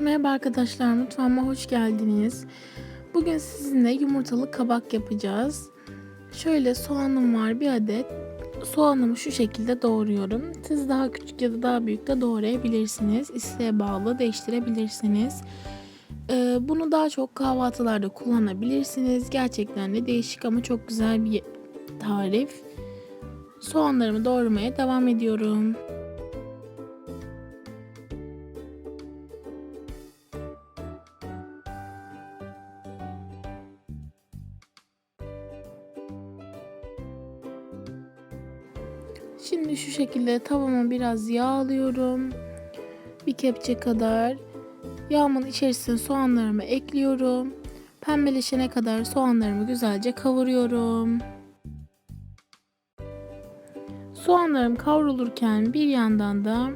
Merhaba arkadaşlar, mutfağıma hoş geldiniz. Bugün sizinle yumurtalı kabak yapacağız. Şöyle soğanım var bir adet. Soğanımı şu şekilde doğruyorum. Siz daha küçük ya da daha büyük de doğrayabilirsiniz. İsteğe bağlı değiştirebilirsiniz. Ee, bunu daha çok kahvaltılarda kullanabilirsiniz. Gerçekten de değişik ama çok güzel bir tarif. Soğanlarımı doğramaya devam ediyorum. Şimdi şu şekilde tavama biraz yağ alıyorum. Bir kepçe kadar. Yağımın içerisine soğanlarımı ekliyorum. Pembeleşene kadar soğanlarımı güzelce kavuruyorum. Soğanlarım kavrulurken bir yandan da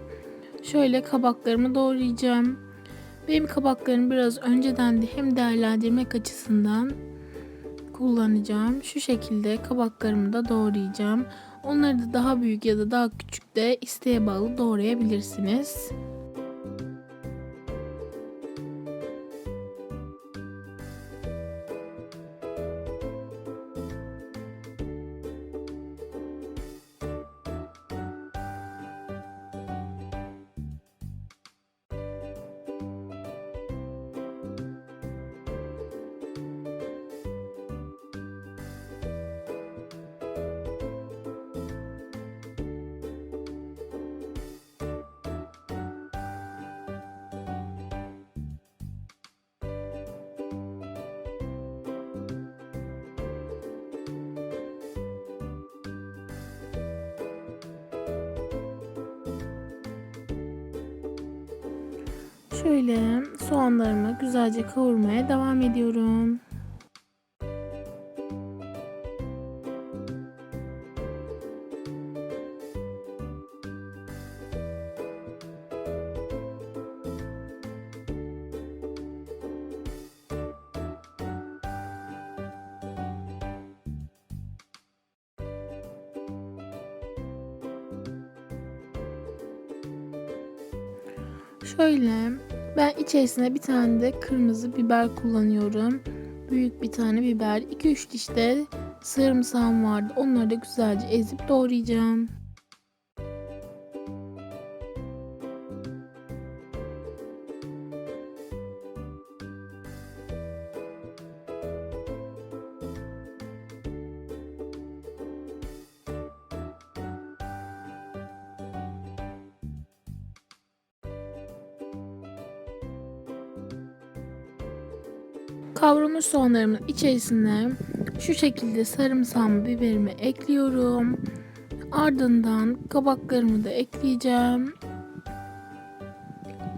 şöyle kabaklarımı doğrayacağım. Benim kabaklarım biraz önceden de hem değerlendirmek açısından kullanacağım. Şu şekilde kabaklarımı da doğrayacağım. Onları da daha büyük ya da daha küçük de isteğe bağlı doğrayabilirsiniz. Şöyle soğanlarımı güzelce kavurmaya devam ediyorum. Şöyle ben içerisine bir tane de kırmızı biber kullanıyorum. Büyük bir tane biber. 2-3 diş de sarımsağım vardı. Onları da güzelce ezip doğrayacağım. Kavrulmuş soğanlarımın içerisine şu şekilde sarımsağımı biberimi ekliyorum. Ardından kabaklarımı da ekleyeceğim.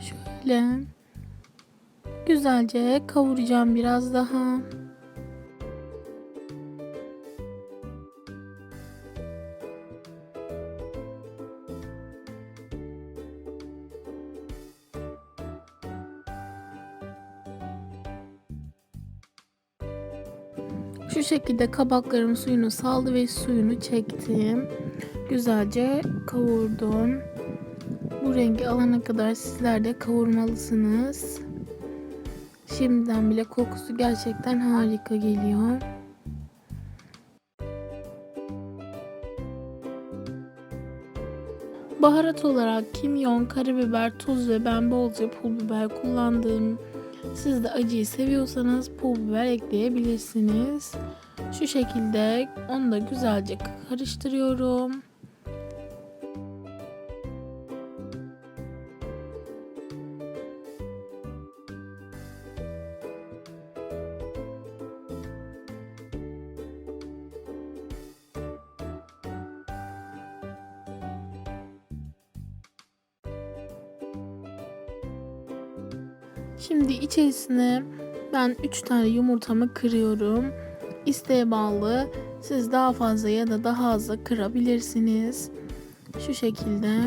Şöyle güzelce kavuracağım biraz daha. Şu şekilde kabaklarım suyunu saldı ve suyunu çektim. Güzelce kavurdum. Bu rengi alana kadar sizler de kavurmalısınız. Şimdiden bile kokusu gerçekten harika geliyor. Baharat olarak kimyon, karabiber, tuz ve ben bolca pul biber kullandım. Siz de acıyı seviyorsanız pul biber ekleyebilirsiniz. Şu şekilde onu da güzelce karıştırıyorum. Şimdi içerisine ben 3 tane yumurtamı kırıyorum. İsteğe bağlı siz daha fazla ya da daha az da kırabilirsiniz. Şu şekilde.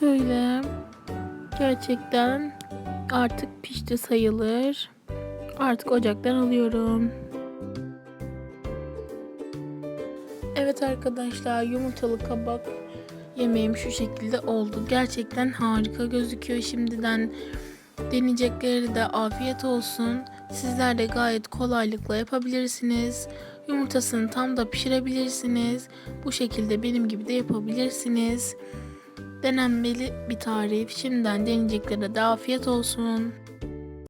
Şöyle Gerçekten artık pişti sayılır. Artık ocaktan alıyorum. Evet arkadaşlar yumurtalı kabak yemeğim şu şekilde oldu. Gerçekten harika gözüküyor şimdiden. Deneyecekleri de afiyet olsun. Sizler de gayet kolaylıkla yapabilirsiniz. Yumurtasını tam da pişirebilirsiniz. Bu şekilde benim gibi de yapabilirsiniz. Denenmeli bir tarif. Şimdiden deneyeceklere de afiyet olsun.